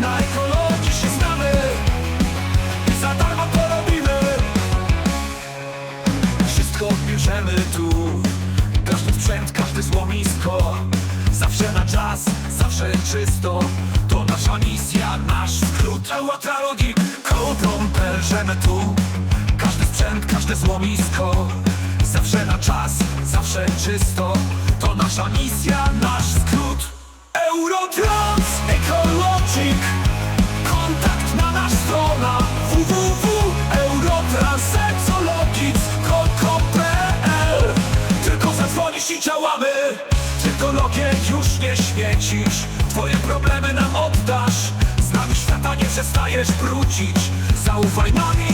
Na ekologii się znamy. I za darmo to Wszystko bierzemy tu. Każdy sprzęt, każde złomisko. Zawsze na czas, zawsze czysto. To nasza misja, nasz skrót. Ałatalogi, kołdrą perzemy tu. Każdy sprzęt, każde złomisko. Zawsze na czas, zawsze czysto. To nasza misja, nasz skrót. Eurotrans! Ecologic Kontakt na nasz strona www.eurotransexologic.pl Tylko zadzwonisz i działamy. Tylkologię już nie śmiecisz Twoje problemy nam oddasz. Z nami świata nie przestajesz wrócić Zaufaj nami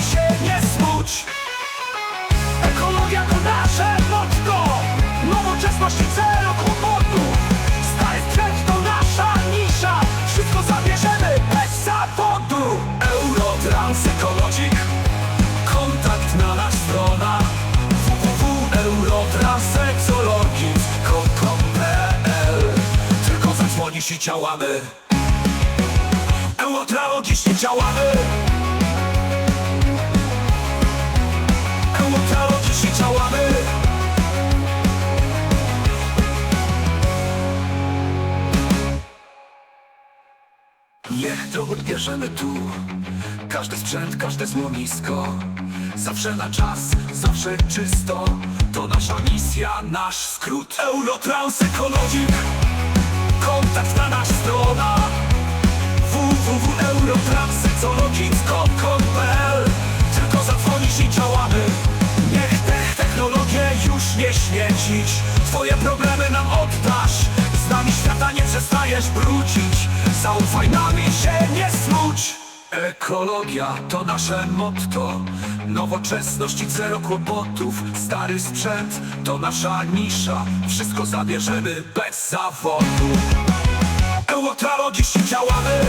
I działamy. Eurotralogicznie działamy. Eurotralogicznie działamy. Niech to odbierzemy tu. Każdy sprzęt, każde złomisko. Zawsze na czas, zawsze czysto. To nasza misja, nasz skrót. Eurotrans Ecologic Kontakt na nasz strona. www.eurotransexologic.pl Tylko zadzwonisz i działamy. Niech te technologie już nie śmiecić Twoje problemy nam oddasz. Z nami świata nie przestajesz wrócić Zaufaj nami się nie smuć. Ekologia to nasze motto. Nowoczesność i zero kłopotów. Stary sprzęt to nasza nisza. Wszystko zabierzemy bez zawodu Eurotralogicznie działamy